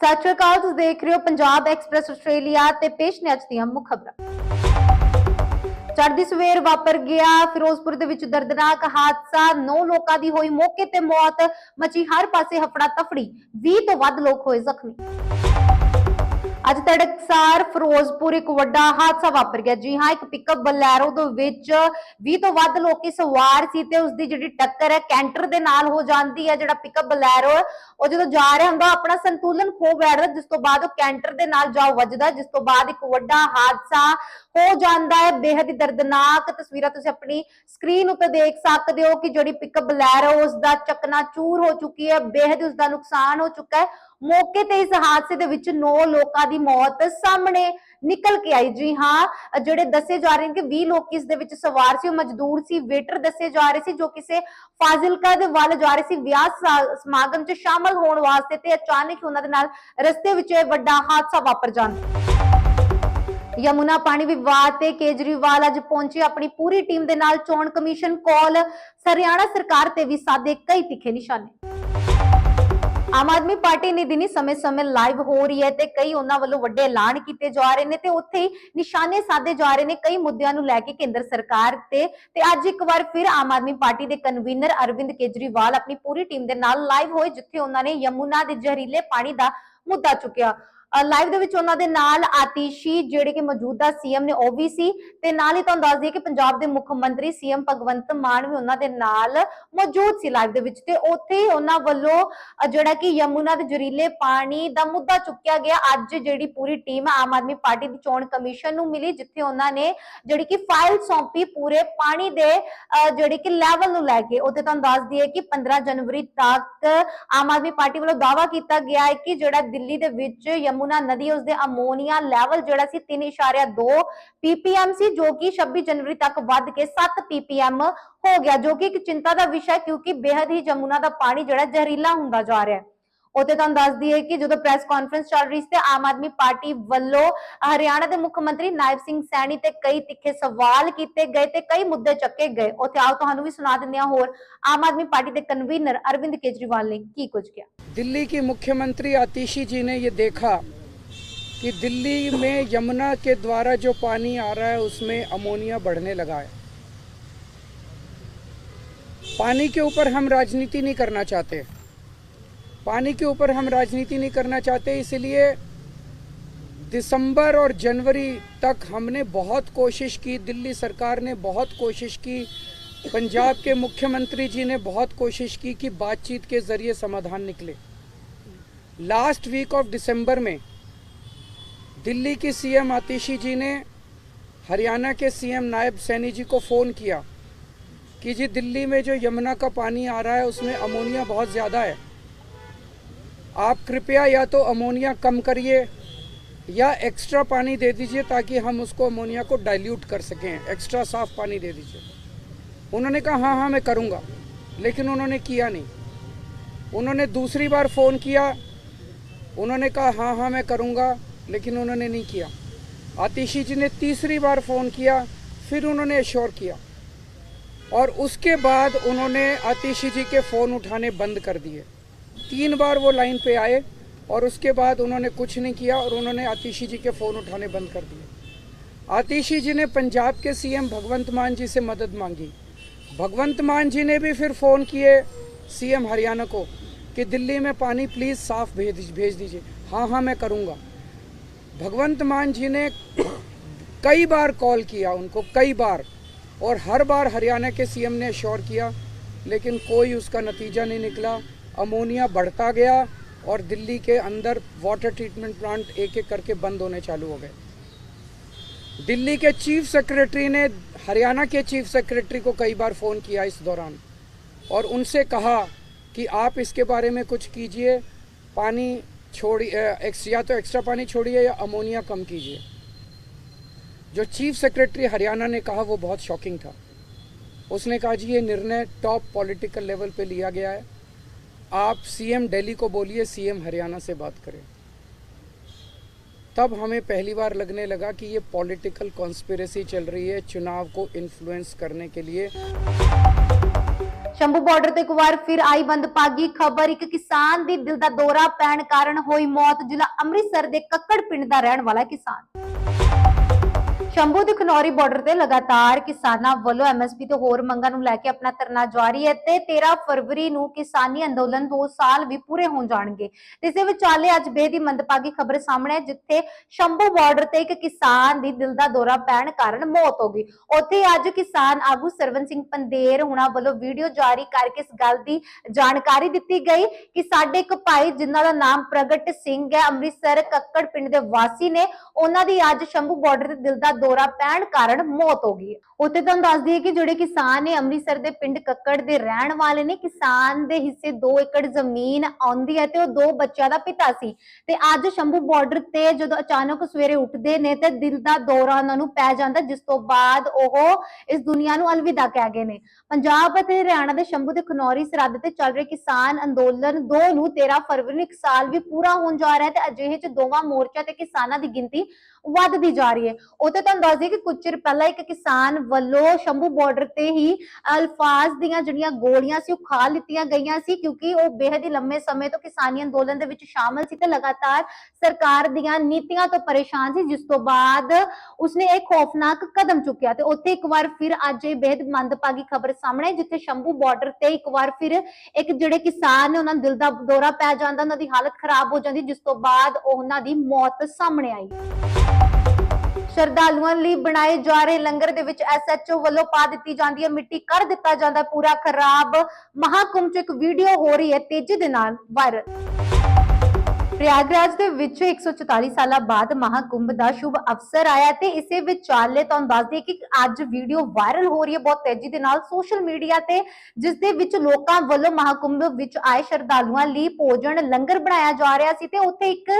ਸਤਿ ਸ਼੍ਰੀ ਅਕਾਲ, ਤੁਸੀਂ ਦੇਖ ਰਹੇ ਹੋ ਪੰਜਾਬ ਐਕਸਪ੍ਰੈਸ ਆਸਟ੍ਰੇਲੀਆ ਤੇ ਪੇਸ਼ ਨੇ ਅੱਜ ਦੀਆਂ ਮੁੱਖ ਖਬਰਾਂ। ਚੜ੍ਹਦੀ ਸਵੇਰ ਵਾਪਰ ਗਿਆ, ਫਿਰੋਜ਼ਪੁਰ ਦੇ ਵਿੱਚ ਦਰਦਨਾਕ ਹਾਦਸਾ 9 ਲੋਕਾਂ ਦੀ ਹੋਈ ਮੌਕੇ ਤੇ ਮੌਤ, ਮਚੀ ਹਰ ਪਾਸੇ ਹਫੜਾ ਤਫੜੀ 20 ਤੋਂ ਵੱਧ ਲੋਕ ਹੋਏ ਜ਼ਖਮੀ। ਅੱਜ ਤੜਕਸਾਰ ਫਿਰੋਜ਼ਪੁਰ ਇੱਕ ਵੱਡਾ ਹਾਦਸਾ ਵਾਪਰ ਗਿਆ। ਜੀ ਹਾਂ, ਇੱਕ ਪਿਕਅਪ ਬਲੈਰੋ ਦੇ ਵਿੱਚ 20 ਤੋਂ ਵੱਧ ਲੋਕੀ ਸਵਾਰ ਸੀ ਤੇ ਉਸ ਦੀ ਜਿਹੜੀ ਟੱਕਰ ਹੈ, ਕੈਂਟਰ ਦੇ ਨਾਲ ਹੋ ਜਾਂਦੀ ਹੈ। ਜਿਹੜਾ ਪਿਕਅਪ ਬਲੈਰੋ, ਉਹ ਜਦੋਂ ਜਾ ਰਿਹਾ ਹੁੰਦਾ ਆਪਣਾ ਸੰਤੁਲਨ ਖੋ ਬੈਠਦਾ, ਜਿਸ ਤੋਂ ਬਾਅਦ ਉਹ ਕੈਂਟਰ ਦੇ ਨਾਲ ਜਾ ਵੱਜਦਾ, ਜਿਸ ਤੋਂ ਬਾਅਦ ਇੱਕ ਵੱਡਾ ਹਾਦਸਾ ਹੋ ਜਾਂਦਾ ਹੈ ਬੇहद ਦਰਦਨਾਕ ਤਸਵੀਰਾਂ ਤੁਸੀਂ ਆਪਣੀ ਸਕਰੀਨ ਉੱਤੇ ਦੇਖ ਸਕਦੇ ਹੋ ਕਿ ਜਿਹੜੀ ਪਿਕਅਪ ਬਲੈਰੋ ਉਸ ਦਾ ਚੱਕਨਾ ਚੂਰ ਹੋ ਚੁੱਕੀ ਹੈ ਬੇहद ਉਸ ਦਾ ਨੁਕਸਾਨ ਹੋ ਚੁੱਕਾ ਹੈ। ਮੌਕੇ ਤੇ ਇਸ ਹਾਦਸੇ ਦੇ ਵਿੱਚ 9 ਲੋਕਾਂ ਦੀ ਮੌਤ ਸਾਹਮਣੇ ਨਿਕਲ ਕੇ ਆਈ। ਜੀ ਹਾਂ ਜਿਹੜੇ ਦੱਸੇ ਜਾ ਰਹੇ ਨੇ ਕਿ 20 ਲੋਕ ਇਸ ਦੇ ਵਿੱਚ ਸਵਾਰ ਸੀ, ਉਹ ਮਜ਼ਦੂਰ ਸੀ ਵੇਟਰ ਦੱਸੇ ਜਾ ਰਹੇ ਸੀ, ਜੋ ਕਿਸੇ ਫਾਜ਼ਿਲਕਾ ਦੇ ਵੱਲ ਜਾ ਰਹੇ ਸੀ। ਵਿਆਹ ਸਮਾਗਮ 'ਚ ਸ਼ਾਮਲ ਹੋਣ ਵਾਸਤੇ ਤੇ ਅਚਾਨਕ ਉਹਨਾਂ ਦੇ ਨਾਲ ਰਸਤੇ ਵਿੱਚ ਇਹ ਵੱਡਾ ਹਾਦਸਾ ਵਾਪਰ ਜਾਂਦਾ ਯਮੁਨਾ ਪਾਣੀ ਵਿਵਾਦ ਤੇ ਕੇਜਰੀਵਾਲ ਅੱਜ ਪਹੁੰਚੇ। ਆਪਣੀ ਪੂਰੀ ਟੀਮ ਦੇ ਨਾਲ ਚੋਣ ਕਮਿਸ਼ਨ ਕੋਲ। ਹਰਿਆਣਾ ਸਰਕਾਰ ਤੇ ਵੀ ਸਾਦੇ ਕਈ ਤਿੱਖੇ ਨਿਸ਼ਾਨੇ। ਆਮ ਆਦਮੀ ਪਾਰਟੀ ਨੇ ਦਿਨੀ ਸਮੇਂ-ਸਮੇਂ ਲਾਈਵ ਹੋ ਰਹੀ ਹੈ ਤੇ ਕਈ ਉਹਨਾਂ ਵੱਲੋਂ ਵੱਡੇ ਐਲਾਨ ਕੀਤੇ ਜਾ ਰਹੇ ਨੇ ਤੇ ਉੱਥੇ ਹੀ ਨਿਸ਼ਾਨੇ ਸਾਧੇ ਜਾ ਰਹੇ ਨੇ ਕਈ ਮੁੱਦਿਆਂ ਨੂੰ ਲੈ ਕੇ ਕੇਂਦਰ ਸਰਕਾਰ ਤੇ। ਤੇ ਅੱਜ ਇੱਕ ਵਾਰ ਫਿਰ ਆਮ ਆਦਮੀ ਪਾਰਟੀ ਦੇ ਕਨਵੀਨਰ ਅਰਵਿੰਦ ਕੇਜਰੀਵਾਲ ਆਪਣੀ ਪੂਰੀ ਟੀਮ ਦੇ ਨਾਲ ਲਾਈਵ ਹੋਏ, ਜਿੱਥੇ ਉਹਨਾਂ ਨੇ ਯਮੁਨਾ ਦੇ ਜ਼ਹਿਰੀਲੇ ਪਾਣੀ ਦਾ ਮੁੱਦਾ ਚੁੱਕਿਆ। ਲਾਈਵ ਦੇ ਵਿੱਚ ਉਹਨਾਂ ਦੇ ਨਾਲ ਆਤੀਸ਼ੀ ਜਿਹੜੇ ਕਿ ਮੌਜੂਦਾ ਸੀਐਮ ਨੇ ਉਹ ਵੀ ਸੀ ਤੇ ਨਾਲ ਹੀ ਤੁਹਾਨੂੰ ਦੱਸ ਦਈਏ ਕਿ ਪੰਜਾਬ ਦੇ ਮੁੱਖ ਮੰਤਰੀ ਸੀਐਮ ਭਗਵੰਤ ਮਾਨ ਵੀ ਉਹਨਾਂ ਦੇ ਨਾਲ ਮੌਜੂਦ ਸੀ ਲਾਈਵ ਦੇ ਵਿੱਚ ਤੇ ਉੱਥੇ ਉਹਨਾਂ ਵੱਲੋਂ ਜਿਹੜਾ ਕਿ ਯਮੁਨਾ ਦੇ ਜ਼ਹਿਰੀਲੇ ਪਾਣੀ ਦਾ ਮੁੱਦਾ ਚੁੱਕਿਆ ਗਿਆ। ਅੱਜ ਜਿਹੜੀ ਪੂਰੀ ਟੀਮ ਆਮ ਆਦਮੀ ਪਾਰਟੀ ਦੀ ਚੋਣ ਕਮਿਸ਼ਨ ਨੂੰ ਮਿਲੀ ਜਿੱਥੇ ਉਹਨਾਂ ਨੇ ਜਿਹੜੀ ਕਿ ਫਾਈਲ ਸੌਂਪੀ ਪੂਰੇ ਪਾਣੀ ਦੇ ਅ, ਜਿਹੜੇ ਕਿ ਲੈਵਲ ਨੂੰ ਲੈ ਕੇ। ਉੱਥੇ ਤੁਹਾਨੂੰ ਦੱਸ ਦਈਏ ਕਿ 15 ਜਨਵਰੀ ਤੱਕ ਆਮ ਆਦਮੀ ਪਾਰਟੀ ਵੱਲੋਂ ਦਾਅਵਾ ਕੀਤਾ ਗਿਆ ਹੈ ਕਿ ਜਿਹੜਾ ਦਿੱਲੀ ਦੇ ਵਿੱਚ ਯਮੁਨਾ ਨਦੀ ਉਸ ਦੇ ਅਮੋਨੀਆ ਲੈਵਲ ਜਿਹੜਾ ਸੀ 3.2 ppm ਸੀ ਜੋ ਕਿ 26 ਜਨਵਰੀ ਤੱਕ ਵੱਧ ਕੇ 7 ppm ਹੋ ਗਿਆ ਜੋ ਕਿ ਇੱਕ ਚਿੰਤਾ ਦਾ ਵਿਸ਼ਾ ਹੈ ਕਿਉਂਕਿ ਬੇहद ਹੀ ਯਮੁਨਾ ਦਾ ਪਾਣੀ ਜਿਹੜਾ ਜ਼ਹਿਰੀਲਾ ਹੁੰਦਾ ਜਾ ਰਿਹਾ ਹੈ ਉੱਥੇ ਤੁਹਾਨੂੰ ਦੱਸ ਦਈਏ ਕਿ ਜਦੋਂ ਪ੍ਰੈਸ ਕਾਨਫਰੰਸ ਚੱਲ ਰਹੀ ਸੀ ਤੇ ਆਮ ਆਦਮੀ ਪਾਰਟੀ ਵੱਲੋਂ ਹਰਿਆਣਾ ਦੇ ਮੁੱਖ ਮੰਤਰੀ ਨਾਇਬ ਸਿੰਘ ਸੈਣੀ ਤੇ ਕਈ ਤਿੱਖੇ ਸਵਾਲ ਕੀਤੇ ਗਏ ਤੇ ਕਈ ਮੁੱਦੇ ਚੱਕੇ ਗਏ ਉੱਥੇ ਆਓ ਤੁਹਾਨੂੰ ਵੀ ਸੁਣਾ ਦਿੰਦੇ ਹਾਂ ਹੋਰ ਆਮ ਆਦਮੀ ਪਾਰਟੀ ਦੇ ਕਨਵੀਨਰ ਅਰਵਿੰਦ ਕੇਜਰੀਵਾਲ ਨੇ ਕੀ ਕੁਝ ਕਿਹਾ दिल्ली की मुख्यमंत्री आतिशी जी ने ये देखा कि दिल्ली में यमुना के द्वारा जो पानी आ रहा है उसमें अमोनिया बढ़ने लगा है पानी के ऊपर हम राजनीति नहीं करना चाहते पानी के ऊपर हम राजनीति नहीं करना चाहते, इसलिए दिसंबर और जनवरी तक हमने बहुत कोशिश की, दिल्ली सरकार ने बहुत कोशिश की, पंजाब के मुख्यमंत्री जी ने बहुत कोशिश की कि बातचीत के ज़रिए समाधान निकले। लास्ट वीक ऑफ़ दिसंबर में दिल्ली की सीएम आतिशी जी ने हरियाणा के सीएम नायब सैनी जी को फ़ोन किया कि जी दिल्ली में जो यमुना का पानी आ रहा है, उसमें अमोनिया बहुत ज़्यादा है। आप कृपया या तो अमोनिया कम करिए या एक्स्ट्रा पानी दे दीजिए ताकि हम उसको अमोनिया को डाइल्यूट कर सकें। एक्स्ट्रा साफ़ पानी दे दीजिए। उन्होंने कहा हाँ हाँ मैं करूँगा। लेकिन उन्होंने किया नहीं। उन्होंने दूसरी बार फ़ोन किया। उन्होंने कहा हाँ हाँ मैं करूँगा। लेकिन उन्होंने नहीं किया। आतिशी जी ने तीसरी बार फ़ोन किया, फिर उन्होंने एश्योर किया। और उसके बाद उन्होंने आतिशी जी के फ़ोन उठाने बंद कर दिए। तीन बार वो लाइन पे आए और उसके बाद उन्होंने कुछ नहीं किया और उन्होंने आतिशी जी के फ़ोन उठाने बंद कर दिए। आतिशी जी ने पंजाब के सीएम भगवंत मान जी से मदद मांगी। भगवंत मान जी ने भी फिर फ़ोन किए सीएम हरियाणा को कि दिल्ली में पानी प्लीज़ साफ़ भेज भेज दीजिए। हाँ हाँ मैं करूँगा। भगवंत मान जी ने कई बार कॉल किया उनको, कई बार। और हर बार हरियाणा के सीएम ने श्योर किया, लेकिन कोई उसका नतीजा नहीं निकला। अमोनिया बढ़ता गया और दिल्ली के अंदर वाटर ट्रीटमेंट प्लांट एक एक करके बंद होने चालू हो गए। दिल्ली के चीफ सेक्रेटरी ने, हरियाणा के चीफ सेक्रेटरी को कई बार फ़ोन किया इस दौरान और उनसे कहा कि आप इसके बारे में कुछ कीजिए, पानी छोड़िए या तो एक्स्ट्रा पानी छोड़िए या अमोनिया कम कीजिए। जो चीफ सेक्रेटरी हरियाणा ने कहा वो बहुत शॉकिंग था। उसने कहा जी, ये निर्णय टॉप पॉलिटिकल लेवल पे लिया गया है। आप सीएम दिल्ली को बोलिए सीएम हरियाणा से बात करें तब हमें पहली बार लगने लगा कि ये पॉलिटिकल कॉन्स्पिरेसी चल रही है चुनाव को इन्फ्लुएंस करने के लिए ਸ਼ੰਭੂ ਬਾਰਡਰ ਤੇ ਇੱਕ ਵਾਰ ਫਿਰ ਆਈ ਬੰਦਪਾਗੀ ਖਬਰ ਇੱਕ ਕਿਸਾਨ ਦੀ ਦਿਲ ਦਾ ਦੌਰਾ ਪੈਣ ਕਾਰਨ ਹੋਈ ਮੌਤ ਜ਼ਿਲ੍ਹਾ ਅੰਮ੍ਰਿਤਸਰ ਦੇ ਕੱਕੜ ਪਿੰਡ ਦਾ ਰਹਿਣ ਵਾਲਾ ਕਿਸਾਨ ਸ਼ੰਭੂ ਦੇ ਖਨੌਰੀ ਬਾਰਡਰ ਤੇ ਲਗਾਤਾਰ ਕਿਸਾਨਾਂ ਵੱਲੋਂ ਐਮਐਸਪੀ ਤੇ ਹੋਰ ਮੰਗਾਂ ਨੂੰ ਲੈ ਕੇ ਆਪਣਾ ਧਰਨਾ ਜਾਰੀ ਹੈ ਤੇ 13 ਫਰਵਰੀ ਨੂੰ ਕਿਸਾਨੀ ਅੰਦੋਲਨ 2 ਸਾਲ ਵੀ ਪੂਰੇ ਹੋਣ ਜਾਣਗੇ। ਤੇ ਇਸੇ ਵਿਚਾਲੇ ਅੱਜ ਬੇਦੀ ਮੰਦਪਾਗੀ ਖਬਰ ਸਾਹਮਣੇ ਹੈ, ਜਿੱਥੇ ਸ਼ੰਭੂ ਬਾਰਡਰ ਤੇ ਇੱਕ ਕਿਸਾਨ ਦੀ ਦਿਲ ਦਾ ਦੌਰਾ ਪੈਣ ਕਾਰਨ ਮੌਤ ਹੋ ਗਈ। ਉੱਥੇ ਅੱਜ ਕਿਸਾਨ ਆਗੂ ਸਰਵਨ ਸਿੰਘ ਪੰਦੇਰ ਹੁਣਾਂ ਵੱਲੋਂ ਵੀਡੀਓ ਜਾਰੀ ਕਰਕੇ ਇਸ ਗੱਲ ਦੀ ਜਾਣਕਾਰੀ ਦਿੱਤੀ ਗਈ ਕਿ ਸਾਡੇ ਇੱਕ ਭਾਈ ਜਿਨ੍ਹਾਂ ਦਾ ਨਾਮ ਪ੍ਰਗਟ ਸਿੰਘ ਹੈ, ਅੰਮ੍ਰਿਤਸਰ ਕੱਕੜ ਪਿੰਡ ਦੇ ਵਾਸੀ ਨੇ, ਉਹਨਾਂ ਦੀ ਅੱਜ ਸ਼ੰਭੂ ਬਾਰਡਰ ਤੇ ਦਿਲ ਦਾ ਦੌਰਾ ਪੈਣ ਕਾਰਨ ਮੌਤ ਹੋ ਗਈ ਉੱਥੇ ਤੁਹਾਨੂੰ ਦੱਸ ਦਈਏ ਕਿ ਜਿਹੜੇ ਕਿਸਾਨ ਨੇ ਅੰਮ੍ਰਿਤਸਰ ਦੇ ਪਿੰਡ ਕੱਕੜ ਦੇ ਰਹਿਣ ਵਾਲੇ ਨੇ, ਕਿਸਾਨ ਦੇ ਹਿੱਸੇ 2 ਏਕੜ ਜ਼ਮੀਨ ਆਉਂਦੀ ਹੈ ਤੇ ਉਹ ਦੋ ਬੱਚਿਆਂ ਦਾ ਪਿਤਾ ਸੀ। ਤੇ ਅੱਜ ਸ਼ੰਭੂ ਬਾਰਡਰ ਤੇ ਜਦੋਂ ਅਚਾਨਕ ਸਵੇਰੇ ਉੱਠਦੇ ਨੇ ਤੇ ਦਿਲ ਦਾ ਦੌਰਾ ਉਹਨਾਂ ਨੂੰ ਪੈ ਜਾਂਦਾ, ਜਿਸ ਤੋਂ ਬਾਅਦ ਉਹ ਇਸ ਦੁਨੀਆ ਨੂੰ ਅਲਵਿਦਾ ਕਹਿ ਗਏ ਨੇ। ਪੰਜਾਬ ਅਤੇ ਹਰਿਆਣਾ ਦੇ ਸ਼ੰਭੂ ਤੇ ਖਨੌਰੀ ਸਰਹੱਦ ਤੇ ਚੱਲ ਰਹੇ ਕਿਸਾਨ ਅੰਦੋਲਨ ਦੋ ਨੂੰ 13 ਫਰਵਰੀ ਨੂੰ ਇੱਕ ਸਾਲ ਵੀ ਪੂਰਾ ਹੋਣ ਜਾ ਰਿਹਾ ਹੈ ਤੇ ਅਜਿਹੇ ਚ ਦੋਵਾਂ ਮੋਰਚਾ ਤੇ ਕਿਸਾਨਾਂ ਦੀ ਗਿਣਤੀ ਵੱਧਦੀ ਜਾ ਰਹੀ ਹੈ। ਉਤੇ ਤੁਹਾਨੂੰ ਦੱਸ ਦਈਏ ਕਿ ਕੁਝ ਚਿਰ ਪਹਿਲਾਂ ਇੱਕ ਕਿਸਾਨ ਵੱਲੋਂ ਸ਼ੰਭੂ ਬਾਰਡਰ ਤੇ ਹੀ ਅਲਫਾਜ਼ ਦੀਆਂ ਜਿਹੜੀਆਂ ਗੋਲੀਆਂ ਸੀ ਉਹ ਖਾ ਲਿੱਤੀਆਂ ਗਈਆਂ ਸੀ, ਕਿਉਂਕਿ ਉਹ ਬੇਹੱਦ ਹੀ ਲੰਮੇ ਸਮੇਂ ਤੋਂ ਕਿਸਾਨੀ ਅੰਦੋਲਨ ਦੇ ਵਿੱਚ ਸ਼ਾਮਲ ਸੀ ਤੇ ਲਗਾਤਾਰ ਸਰਕਾਰ ਦੀਆਂ ਨੀਤੀਆਂ ਤੋਂ ਪਰੇਸ਼ਾਨ ਸੀ, ਜਿਸ ਤੋਂ ਬਾਅਦ ਉਸਨੇ ਇਹ ਖੌਫਨਾਕ ਕਦਮ ਚੁੱਕਿਆ ਤੇ ਉੱਥੇ ਇੱਕ ਵਾਰ ਫਿਰ ਅੱਜ ਇਹ ਬੇਹੱਦ ਮੰਦਭਾਗੀ ਖਬਰ ਸਾਹਮਣੇ ਜਿੱਥੇ ਸ਼ੰਭੂ ਬਾਰਡਰ ਤੇ ਇੱਕ ਵਾਰ ਫਿਰ ਇੱਕ ਜਿਹੜੇ ਕਿਸਾਨ ਨੇ ਉਹਨਾਂ ਨੂੰ ਦਿਲ ਦਾ ਦੌਰਾ ਪੈ ਜਾਂਦਾ, ਉਹਨਾਂ ਦੀ ਹਾਲਤ ਖਰਾਬ ਹੋ ਜਾਂਦੀ, ਜਿਸ ਤੋਂ ਬਾਅਦ ਉਹਨਾਂ ਦੀ ਮੌਤ ਸਾਹਮਣੇ ਆਈ। ਸ਼ਰਧਾਲੂਆਂ ਲਈ ਬਣਾਏ ਜਾ ਰਹੇ ਲੰਗਰ ਦੇ ਵਿੱਚ ਐਸਐਚਓ ਵੱਲੋਂ ਪਾ ਦਿੱਤੀ ਜਾਂਦੀ ਹੈ, ਮਿੱਟੀ ਕਰ ਦਿੱਤਾ ਜਾਂਦਾ ਪੂਰਾ ਖਰਾਬ ਮਹਾਕੁੰਭ ਚ ਇੱਕ ਵੀਡੀਓ ਹੋ ਰਹੀ ਹੈ ਤੇਜ਼ੀ ਦੇ ਨਾਲ, ਵਾਇਰਲ। ਪ੍ਰਯਾਗਰਾਜ ਦੇ ਵਿੱਚ 144 ਸਾਲਾਂ ਬਾਅਦ ਮਹਾਕੁੰਭ ਦਾ ਸ਼ੁਭ ਅਵਸਰ ਆਇਆ ਤੇ ਇਸੇ ਵਿਚਾਲੇ ਤੁਹਾਨੂੰ ਦੱਸ ਦਈਏ ਕਿ ਅੱਜ ਵੀਡੀਓ ਵਾਇਰਲ ਹੋ ਰਹੀ ਹੈ ਬਹੁਤ ਤੇਜ਼ੀ ਦੇ ਨਾਲ ਸੋਸ਼ਲ ਮੀਡੀਆ ਤੇ ਜਿਸ ਦੇ ਵਿੱਚ ਲੋਕਾਂ ਵੱਲੋਂ ਮਹਾਕੁੰਭ ਵਿੱਚ ਆਏ ਸ਼ਰਧਾਲੂਆਂ ਲਈ ਭੋਜਨ ਲੰਗਰ ਬਣਾਇਆ ਜਾ ਰਿਹਾ ਸੀ ਤੇ ਉੱਥੇ ਇੱਕ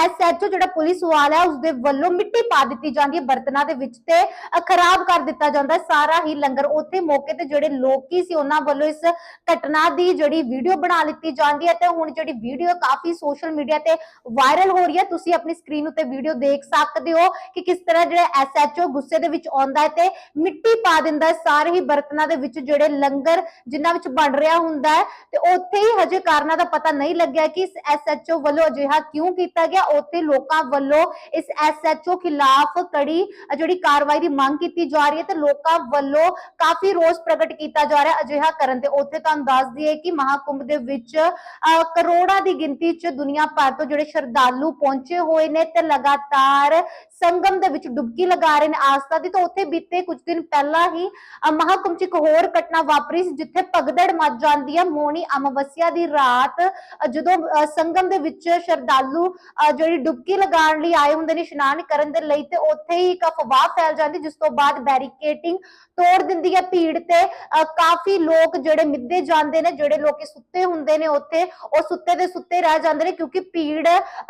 ਐਸਐਚਓ ਜਿਹੜਾ ਪੁਲਿਸ ਵਾਲਾ ਹੈ ਉਸਦੇ ਵੱਲੋਂ ਮਿੱਟੀ ਪਾ ਦਿੱਤੀ ਜਾਂਦੀ ਹੈ ਬਰਤਨਾਂ ਦੇ ਵਿੱਚ ਤੇ ਖਰਾਬ ਕਰ ਦਿੱਤਾ ਜਾਂਦਾ ਸਾਰਾ ਹੀ ਲੰਗਰ ਉੱਥੇ ਮੌਕੇ ਤੇ ਜਿਹੜੇ ਲੋਕੀ ਸੀ ਉਹਨਾਂ ਵੱਲੋਂ ਇਸ ਘਟਨਾ ਦੀ ਜਿਹੜੀ ਵੀਡੀਓ ਬਣਾ ਲਿੱਤੀ ਜਾਂਦੀ ਹੈ ਤੇ ਹੁਣ ਜਿਹੜੀ ਵੀਡੀਓ ਕਾਫੀ ਸੋਸ਼ਲ ਮੀਡੀਆ ਤੇ ਵਾਇਰਲ ਹੋ ਰਹੀ ਹੈ ਤੁਸੀਂ ਆਪਣੀ ਸਕਰੀਨ ਉੱਤੇ ਵੀਡੀਓ ਦੇਖ ਸਕਦੇ ਹੋ ਕਿ ਕਿਸ ਤਰ੍ਹਾਂ ਜਿਹੜਾ ਐਸਐਚਓ ਗੁੱਸੇ ਦੇ ਵਿੱਚ ਆਉਂਦਾ ਹੈ ਤੇ ਮਿੱਟੀ ਪਾ ਦਿੰਦਾ ਹੈ ਸਾਰੇ ਹੀ ਬਰਤਨਾਂ ਦੇ ਵਿੱਚ ਜਿਹੜੇ ਲੰਗਰ ਜਿਨ੍ਹਾਂ ਵਿੱਚ ਬਣ ਰਿਹਾ ਹੁੰਦਾ ਹੈ ਤੇ ਉੱਥੇ ਹੀ ਹਜੇ ਕਾਰਨਾਂ ਦਾ ਪਤਾ ਨਹੀਂ ਲੱਗਿਆ ਕਿ ਇਸ ਐਸਐਚਓ ਵੱਲੋਂ ਅਜਿਹਾ ਕਿਉਂ ਕੀਤਾ ਗਿਆ। ਉੱਥੇ ਲੋਕਾਂ ਵੱਲੋਂ ਇਸ ਐਸਐਚਓ ਖਿਲਾਫ ਕੜੀ ਜਿਹੜੀ ਕਾਰਵਾਈ ਦੀ ਮੰਗ ਕੀਤੀ ਜਾ ਰਹੀ ਹੈ ਤੇ ਲੋਕਾਂ ਵੱਲੋਂ ਕਾਫੀ ਰੋਸ ਪ੍ਰਗਟ ਕੀਤਾ ਜਾ ਰਿਹਾ ਅਜਿਹਾ ਕਰਨ ਤੇ ਉੱਥੇ ਤੁਹਾਨੂੰ ਦੱਸ ਦਈਏ ਕਿ ਮਹਾਕੁੰਭ ਦੇ ਵਿੱਚ ਅ, ਕਰੋੜਾਂ ਦੀ ਗਿਣਤੀ 'ਚ ਦੁਨੀਆ ਭਰ ਤੋਂ ਜਿਹੜੇ ਸ਼ਰਧਾਲੂ ਪਹੁੰਚੇ ਹੋਏ ਨੇ ਤੇ ਲਗਾਤਾਰ ਸੰਗਮ ਦੇ ਵਿੱਚ ਡੁਬਕੀ ਲਗਾ ਰਹੇ ਨੇ ਆਸਥਾ ਦੀ ਤਾਂ ਉੱਥੇ ਬੀਤੇ ਕੁਝ ਦਿਨ ਪਹਿਲਾਂ ਹੀ ਅ, ਮਹਾਕੁੰਭ 'ਚ ਇੱਕ ਹੋਰ ਘਟਨਾ ਵਾਪਰੀ ਸੀ ਜਿੱਥੇ ਭਗਦੜ ਮਚ ਜਾਂਦੀ ਹੈ ਮੋਣੀ ਅਮਾਵਸਿਆ ਦੀ ਰਾਤ ਜਦੋਂ ਸੰਗਮ ਦੇ ਵਿੱਚ ਸ਼ਰਧਾਲੂ ਜਿਹੜੀ ਡੁਬਕੀ ਲਗਾਉਣ ਲਈ ਆਏ ਹੁੰਦੇ ਨੇ ਇਸ਼ਨਾਨ ਕਰਨ ਦੇ ਲਈ ਤੇ ਉੱਥੇ ਹੀ ਇੱਕ ਅਫਵਾਹ ਫੈਲ ਜਾਂਦੀ ਜਿਸ ਤੋਂ ਬਾਅਦ ਬੈਰੀਕੇਟਿੰਗ ਤੋੜ ਦਿੰਦੀ ਹੈ ਭੀੜ ਤੇ ਅ, ਕਾਫੀ ਲੋਕ ਜਿਹੜੇ ਮਿੱਦੇ ਜਾਂਦੇ ਨੇ ਜਿਹੜੇ ਲੋਕੀ ਸੁੱਤੇ ਹੁੰਦੇ ਨੇ ਉੱਥੇ ਉਹ ਸੁੱਤੇ ਦੇ ਸੁੱਤੇ ਰਹਿ ਜਾਂਦੇ ਨੇ ਕਿਉਂਕਿ ਭੀੜ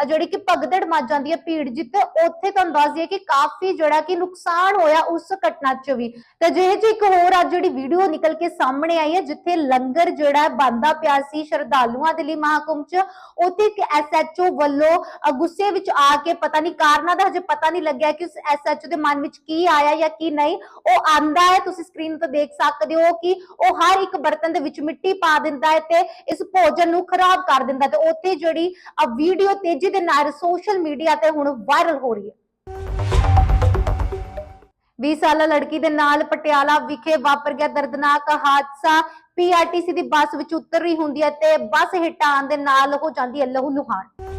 ਜਿਹੜੀ ਕਿ ਭਗਦੜ ਮਚ ਜਾਂਦੀ ਹੈ ਭੀੜ ਜਿੱਤੇ ਉੱਥੇ ਤੁਹਾਨੂੰ ਦੱਸ ਦਈਏ ਕਿ ਕਾਫੀ ਜਿਹੜਾ ਕਿ ਨੁਕਸਾਨ ਹੋਇਆ ਉਸ ਘਟਨਾ 'ਚ ਵੀ। ਤੇ ਜਿਹੇ ਜੀ ਇੱਕ ਹੋਰ ਅੱਜ ਜਿਹੜੀ ਵੀਡੀਓ ਨਿਕਲ ਕੇ ਸਾਹਮਣੇ ਆਈ ਹੈ, ਜਿੱਥੇ ਲੰਗਰ ਜਿਹੜਾ ਬੰਦਾ ਪਿਆ ਸੀ ਸ਼ਰਧਾਲੂਆਂ ਦੇ ਲਈ ਮਹਾਕੁੰਭ 'ਚ, ਉੱਥੇ ਇੱਕ ਐਸਐਚਓ ਵੱਲੋਂ ਗੁੱਸੇ ਵਿੱਚ ਆ ਕੇ ਪਤਾ ਨਹੀਂ ਕਾਰਨਾਂ ਦਾ ਹਜੇ ਪਤਾ ਨਹੀਂ ਲੱਗਿਆ ਕਿ ਉਸ ਐਸਐਚਓ ਦੇ ਮਨ ਵਿੱਚ ਕੀ ਆਇਆ ਜਾਂ ਕੀ ਨਹੀਂ। ਉਹ ਆਂਦਾ ਹੈ, ਤੁਸੀਂ ਸਕਰੀਨ ਤੇ ਦੇਖ ਸਕਦੇ ਹੋ ਕਿ ਉਹ ਹਰ ਇੱਕ ਬਰਤਨ ਦੇ ਵਿੱਚ ਮਿੱਟੀ ਪਾ ਦਿੰਦਾ ਹੈ ਤੇ ਇਸ ਭੋਜਨ ਨੂੰ ਖਰਾਬ ਕਰ ਦਿੰਦਾ ਤੇ ਉੱਥੇ ਜਿਹੜੀ ਵੀਡੀਓ ਤੇਜ਼ੀ ਦੇ ਨਾਲ ਸੋਸ਼ਲ ਮੀਡੀਆ ਤੇ ਹੁਣ ਵਾਇਰਲ ਹੋ ਰਹੀ ਹੈ। 20 ਸਾਲਾ ਲੜਕੀ ਦੇ ਨਾਲ ਪਟਿਆਲਾ ਵਿਖੇ ਵਾਪਰ ਗਿਆ ਦਰਦਨਾਕ ਹਾਦਸਾ। ਪੀਆਰਟੀਸੀ ਦੀ ਬੱਸ ਵਿੱਚ ਉਤਰ ਰਹੀ ਹੁੰਦੀ ਹੈ ਤੇ ਬੱਸ ਹਿੱਟ ਆਉਣ ਦੇ ਨਾਲ ਹੋ ਜਾਂਦੀ ਹੈ ਲਹੂ ਲੁਹਾਨ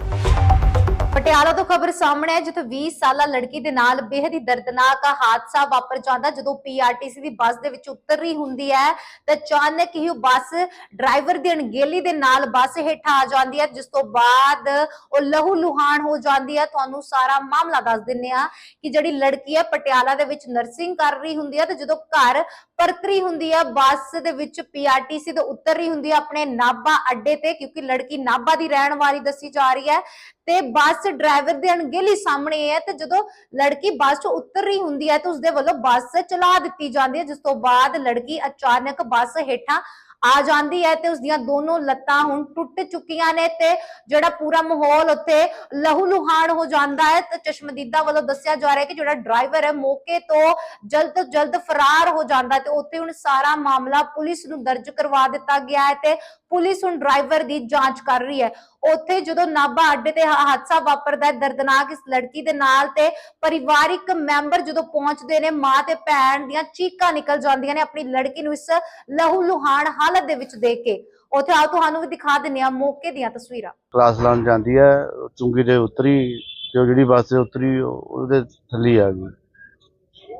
ਪਟਿਆਲਾ ਤੋਂ ਖਬਰ ਸਾਹਮਣੇ ਹੈ ਜਿੱਥੇ 20 ਸਾਲਾ ਲੜਕੀ ਦੇ ਨਾਲ ਬੇਹੱਦ ਹੀ ਦਰਦਨਾਕ ਹਾਦਸਾ ਵਾਪਰ ਜਾਂਦਾ, ਜਦੋਂ ਪੀਆਰਟੀਸੀ ਦੀ ਬੱਸ ਦੇ ਵਿੱਚ ਉਤਰ ਰਹੀ ਹੁੰਦੀ ਹੈ, ਤੇ ਅਚਾਨਕ ਹੀ ਉਹ ਬੱਸ ਡਰਾਈਵਰ ਦੀ ਅਣਗਹਿਲੀ ਦੇ ਨਾਲ ਬੱਸ ਹੇਠਾਂ ਆ ਜਾਂਦੀ ਹੈ, ਜਿਸ ਤੋਂ ਬਾਅਦ ਉਹ ਲਹੂ ਲੁਹਾਨ ਹੋ ਜਾਂਦੀ ਹੈ। ਤੁਹਾਨੂੰ ਸਾਰਾ ਮਾਮਲਾ ਦੱਸ ਦਿੰਨੇ ਆ ਕਿ ਜਿਹੜੀ ਲੜਕੀ ਹੈ, ਪਟਿਆਲਾ ਦੇ ਵਿੱਚ ਨਰਸਿੰਗ ਕਰ ਰਹੀ ਹੁੰਦੀ ਹੈ, ਤੇ ਜਦੋਂ ਘਰ ਪਰਤ ਰਹੀ ਹੁੰਦੀ ਹੈ, ਬੱਸ ਦੇ ਵਿੱਚ ਪੀਆਰਟੀਸੀ ਤੋਂ ਉਤਰ ਰਹੀ ਹੁੰਦੀ ਹੈ, ਆਪਣੇ ਨਾਭਾ ਅੱਡੇ ਤੇ, ਕਿਉਂਕਿ ਲੜਕੀ ਨਾਭਾ ਦੀ ਰਹਿਣ ਵਾਲੀ ਦੱਸੀ ਜਾ ਰਹੀ ਹੈ। ਤੇ ਬੱਸ ਡਰਾਈਵਰ ਦੇ ਅਣਗਹਿਲੀ ਸਾਹਮਣੇ ਹੈ ਤੇ ਜਦੋਂ ਲੜਕੀ ਬੱਸ ਤੋਂ ਉਤਰ ਰਹੀ ਹੁੰਦੀ ਹੈ ਤੇ ਉਸਦੇ ਵੱਲੋਂ ਬੱਸ ਚਲਾ ਦਿੱਤੀ ਜਾਂਦੀ ਹੈ, ਜਿਸ ਤੋਂ ਬਾਅਦ ਲੜਕੀ ਅਚਾਨਕ ਬੱਸ ਹੇਠਾਂ ਆ ਜਾਂਦੀ ਹੈ ਤੇ ਉਸ ਦੀਆਂ ਦੋਨੋਂ ਲੱਤਾਂ ਹੁਣ ਟੁੱਟ ਚੁੱਕੀਆਂ ਨੇ ਤੇ ਜਿਹੜਾ ਪੂਰਾ ਮਾਹੌਲ ਉੱਥੇ ਲਹੂ ਲੁਹਾਨ ਹੋ ਜਾਂਦਾ ਹੈ ਤੇ ਚਸ਼ਮਦੀਦਾ ਵੱਲੋਂ ਦੱਸਿਆ ਜਾ ਰਿਹਾ ਹੈ ਕਿ ਜਿਹੜਾ ਡਰਾਈਵਰ ਹੈ ਮੌਕੇ ਤੋਂ ਜਲਦ ਤੋਂ ਜਲਦ ਫਰਾਰ ਹੋ ਜਾਂਦਾ ਤੇ ਉੱਥੇ ਹੁਣ ਸਾਰਾ ਮਾਮਲਾ ਪੁਲਿਸ ਨੂੰ ਦਰਜ ਕਰਵਾ ਦਿੱਤਾ ਗਿਆ ਹੈ ਤੇ ਪੁਲਿਸ ਹੁਣ ਡਰਾਈਵਰ ਦੀ ਜਾਂਚ ਕਰ ਰਹੀ ਹੈ। ਉੱਥੇ ਜਦੋਂ ਨਾਭਾ ਅੱਡੇ ਤੇ ਹਾਦਸਾ ਵਾਪਰਦਾ ਹੈ ਦਰਦਨਾਕ ਇਸ ਲੜਕੀ ਦੇ ਨਾਲ ਤੇ ਪਰਿਵਾਰਿਕ ਮੈਂਬਰ ਜਦੋਂ ਪਹੁੰਚਦੇ ਨੇ ਮਾਂ ਤੇ ਭੈਣ ਦੀਆਂ ਚੀਕਾਂ ਨਿਕਲ ਜਾਂਦੀਆਂ ਨੇ ਆਪਣੀ ਲੜਕੀ ਨੂੰ ਇਸ ਲਹੂ ਲੁਹਾਨ ਹਾਲਤ ਦੇ ਵਿੱਚ ਦੇਖ ਕੇ। ਉੱਥੇ ਆ ਤੁਹਾਨੂੰ ਵੀ ਦਿਖਾ ਦਿੰਨੇ ਆ ਮੌਕੇ ਦੀਆਂ ਤਸਵੀਰਾਂ। ਕਲਾਸ ਲਾਉਣ ਜਾਂਦੀ ਹੈ ਚੁੰਗੀ ਦੇ ਉਤਰੀ ਤੇ ਉਹ ਜਿਹੜੀ ਬੱਸ ਤੇ ਉਤਰੀ ਉਹ- ਉਹਦੇ ਥੱਲੇ ਆ ਗਈ।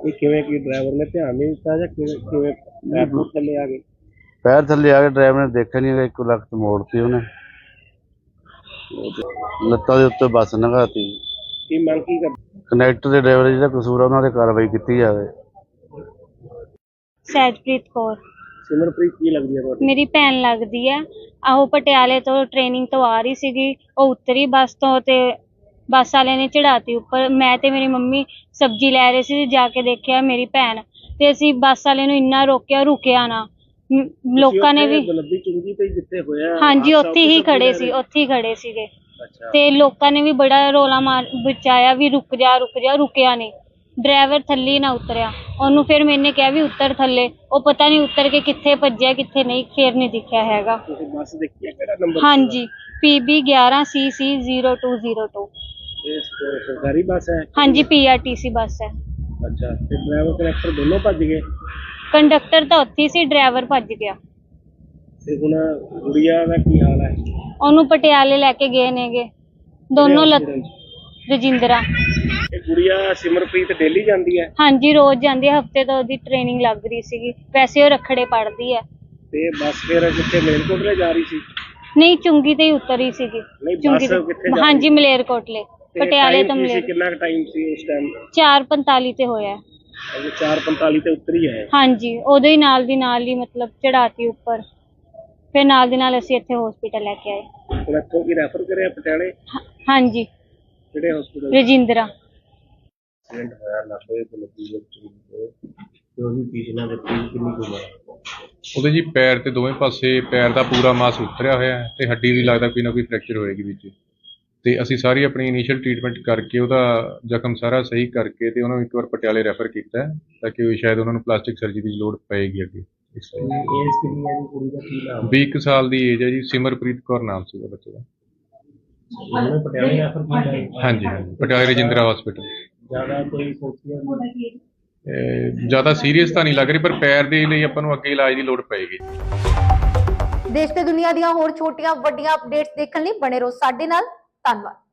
ਇਹ ਕਿਵੇਂ ਕੀ ਡਰਾਈਵਰ ਨੇ ਧਿਆਨ ਨਹੀਂ ਦਿੱਤਾ ਜਾਂ ਕਿਵੇਂ ਕਿਵੇਂ ਨੂੰ ਥੱਲੇ ਆ ਗਏ? ਪੈਰ ਥੱਲੇ ਆ ਕੇ ਡਰਾਈਵਰ ਨੇ ਦੇਖਿਆ ਨਹੀਂ ਇੱਕ ਲੱਖ ਮੋੜਤੀ ਉਹਨੇ। ਲੱਤਾਂ ਦੇ ਉੱਤੇ ਬੱਸ ਲੰਘਾਤੀ ਕੀ ਮੰਗ ਕੀ ਕਰ ਕਨੈਕਟਰ ਦੇ ਡਰਾਈਵਰ ਜਿਹੜਾ ਕਸੂਰ ਆ ਉਹਨਾਂ ਤੇ ਕਾਰਵਾਈ ਕੀਤੀ ਜਾਵੇ। ਸਹਿਜਪ੍ਰੀਤ ਕੌਰ। ਸਿਮਰਪ੍ਰੀਤ ਕੀ ਲੱਗਦੀ ਹੈ ਤੁਹਾਡੀ? ਮੇਰੀ ਭੈਣ ਲੱਗਦੀ ਹੈ। ਆਹੋ ਪਟਿਆਲੇ ਤੋਂ ਟ੍ਰੇਨਿੰਗ ਤੋਂ ਆ ਰਹੀ ਸੀਗੀ। ਉਹ ਉਤਰੀ ਬੱਸ ਤੋਂ ਤੇ ਬੱਸ ਵਾਲਿਆਂ ਨੇ ਚੜਾਤੀ ਉੱਪਰ। ਮੈਂ ਤੇ ਮੇਰੀ ਮੰਮੀ ਸਬਜ਼ੀ ਲੈ ਰਹੇ ਸੀ ਜਾ ਕੇ ਦੇਖਿਆ ਮੇਰੀ ਭੈਣ। ਤੇ ਅਸੀਂ ਬੱਸ ਵਾਲੇ ਨੂੰ ਇੰਨਾ ਰੋਕਿਆ ਰੁਕਿਆ ਨਾ। ਲੋਕਾਂ ਨੇ ਵੀ ਬਲੱਦੀ ਚੁੰਗੀ ਤੇ ਜਿੱਥੇ ਹੋਇਆ ਹਾਂਜੀ ਉੱਥੇ ਹੀ ਖੜੇ ਸੀ। ਉੱਥੇ ਹੀ ਖੜੇ ਸੀਗੇ। ਤੇ ਲੋਕਾਂ ਨੇ ਵੀ ਬੜਾ ਰੋਲਾ ਮਾਰ ਬਚਾਇਆ ਵੀ ਰੁਕ ਜਾ ਰੁਕ ਜਾ ਰੁਕਿਆ ਨਹੀਂ। ਡਰਾਈਵਰ ਥੱਲੇ ਹੀ ਨਾ ਉਤਰਿਆ। ਉਹਨੂੰ ਫਿਰ ਮੈਨੇ ਕਿਹਾ ਵੀ ਉੱਤਰ ਥੱਲੇ। ਉਹ ਪਤਾ ਨਹੀਂ ਉਤਰ ਕੇ ਕਿੱਥੇ ਭੱਜਿਆ ਕਿੱਥੇ ਨਹੀਂ ਫਿਰ ਨਹੀਂ ਦਿਖਿਆ ਹੈਗਾ। ਤੁਸੀਂ ਬੱਸ ਦੇਖੀ ਹੈ? ਕਿਹੜਾ ਨੰਬਰ ਹਾਂਜੀ PB 11CC 0202 ਇਹ ਸਰਕਾਰੀ ਬੱਸ ਹੈ? ਹਾਂਜੀ PRTC ਬੱਸ ਹੈ। ਅੱਛਾ ਤੇ ਡਰਾਈਵਰ ਕਨੈਕਟਰ ਦੋਨੋਂ ਭੱਜ ਗਏ? ਕੰਡਕਟਰ ਤਾਂ ਉੱਥੇ ਹੀ ਸੀ ਡਰਾਈਵਰ ਭੱਜ ਗਿਆ। ਤੇ ਹੁਣ ਗੁੜੀਆ ਦਾ ਕੀ ਹਾਲ ਹੈ? ਉਹਨੂੰ ਪਟਿਆਲੇ ਲੈ ਕੇ ਗਏ ਨੇਗੇ। ਦੋਨੋਂ ਲੱਤ ਰਜਿੰਦਰਾ। ਇਹ ਗੁੜੀਆ ਸਿਮਰਪ੍ਰੀਤ ਡੇਲੀ ਜਾਂਦੀ ਹੈ? ਹਾਂਜੀ ਰੋਜ਼ ਜਾਂਦੀ ਹੈ। ਹਫ਼ਤੇ ਤੋਂ ਉਹਦੀ ਟ੍ਰੇਨਿੰਗ ਲੱਗ ਰਹੀ ਸੀਗੀ। ਵੈਸੇ ਉਹ ਰੱਖੜੇ ਪੜਦੀ ਹੈ। ਤੇ ਬੱਸ ਫਿਰ ਕਿੱਥੇ ਮੇਲਕੋਟਲੇ ਜਾ ਰਹੀ ਸੀ? ਨਹੀਂ ਚੁੰਗੀ ਤੇ ਹੀ ਉਤਰੀ ਸੀਗੀ। ਨਹੀਂ ਚੁੰਗੀ ਬੱਸ ਕਿੱਥੇ ਜਾ ਹਾਂਜੀ ਮਲੇਰਕੋਟਲੇ। ਤੇ ਪਟਿਆਲੇ time ਤੋਂ ਕੀ ਸੀ, ਮਲੇਰ ਕਿੰਨਾ ਟਾਈਮ ਸੀ ਉਸ ਟਾਈਮ 4:45 ਤੇ ਹੋਇਆ। ਹੈ। ਅਜੇ 4:45 ਤੇ ਉਤਰੀ ਹੈ। ਹਾਂਜੀ ਉਦੋਂ ਹੀ ਨਾਲ ਦੀ ਨਾਲ ਹੀ ਮਤਲਬ ਚੜਾਤੀ ਉੱਪਰ। ਫਿਰ ਨਾਲ ਦੀ ਨਾਲ ਅਸੀਂ ਇੱਥੇ ਹਸਪੀਟਲ ਲੈ ਕੇ ਆਏ। ਹੁਣ ਇੱਥੋਂ ਕੀ ਰੈਫਰ ਕਰਿਆ ਪਟਿਆਲੇ? ਹਾਂ- ਹਾਂਜੀ। ਕਿਹੜੇ ਹਸਪੀਟਲ ਰਜਿੰਦਰਾ। ਐਕਸੀਡੈਂਟ ਹੋਇਆ ਨਾਭੇ ਦੇ ਲੱਗੀ ਵਿੱਚ ਤੇ। ਉਹਦੀ ਪੀਛਣਾ ਦੇ ਪੀਛ ਕਿੰਨੀ ਕੁ ਉਮਰ ਹੈ? ਉਹਦੇ ਜੀ ਪੈਰ ਤੇ ਦੋਵੇਂ ਪਾਸੇ ਪੈਰ ਦਾ ਪੂਰਾ ਮਾਸ ਉਤਰਿਆ ਹੋਇਆ ਹੈ ਤੇ ਹੱਡੀ ਵੀ ਲੱਗਦਾ ਕੋਈ ਨਾ ਕੋਈ ਫ੍ਰੈਕਚਰ ਹੋਏਗੀ ਵਿੱਚ। ਤੇ ਅਸੀਂ ਸਾਰੀ ਆਪਣੀ ਇਨੀਸ਼ੀਅਲ ਟ੍ਰੀਟਮੈਂਟ ਕਰਕੇ ਉਹਦਾ ਜ਼ਖਮ ਸਾਰਾ ਸਹੀ ਕਰਕੇ ਤੇ ਉਹਨਾਂ ਨੂੰ ਇੱਕ ਵਾਰ ਪਟਿਆਲੇ ਰੈਫਰ ਕੀਤਾ ਤਾਂ ਕਿ ਉਹ ਸ਼ਾਇਦ ਉਹਨਾਂ ਨੂੰ ਪਲਾਸਟਿਕ ਸਰਜਰੀ ਦੀ ਲੋੜ ਪਏਗੀ ਅੱਗੇ ਇਸ ਕਿੰਨੀ ਹੈ ਜੀ ਕੁੜੀ ਦਾ ਕੀ ਨਾਮ 20 ਕੁ ਸਾਲ ਦੀ ਏਜ ਹੈ ਜੀ ਸਿਮਰਪ੍ਰੀਤ ਕੌਰ ਨਾਮ ਸੀਗਾ ਬੱਚੇ ਦਾ। ਉਹਨੇ ਪਟਿਆਲੇ ਰੈਫਰ ਕੀਤਾ ਹੈ। ਹਾਂਜੀ ਹਾਂਜੀ ਪਟਿਆਲੇ ਰਜਿੰਦਰਾ ਹਸਪੀਟਲ ਜ਼ਿਆਦਾ ਕੋਈ ਸੋਚਿਆ ਨਹੀਂ? ਜ਼ਿਆਦਾ ਸੀਰੀਅਸ ਤਾਂ ਨਹੀਂ ਲੱਗ ਰਹੀ ਪਰ ਪੈਰ ਦੇ ਲਈ ਆਪਾਂ ਨੂੰ ਅੱਗੇ ਇਲਾਜ ਦੀ ਲੋੜ ਪਏਗੀ। ਦੇਸ਼ ਤੇ ਦੁਨੀਆ ਦੀਆਂ ਹੋਰ ਛੋਟੀਆਂ ਵੱਡੀਆਂ ਅਪਡੇਟਸ ਦੇਖਣ ਲਈ ਬਣੇ ਰਹੋ ਸਾਡੇ ਨਾਲ। ਧੰਨਵਾਦ।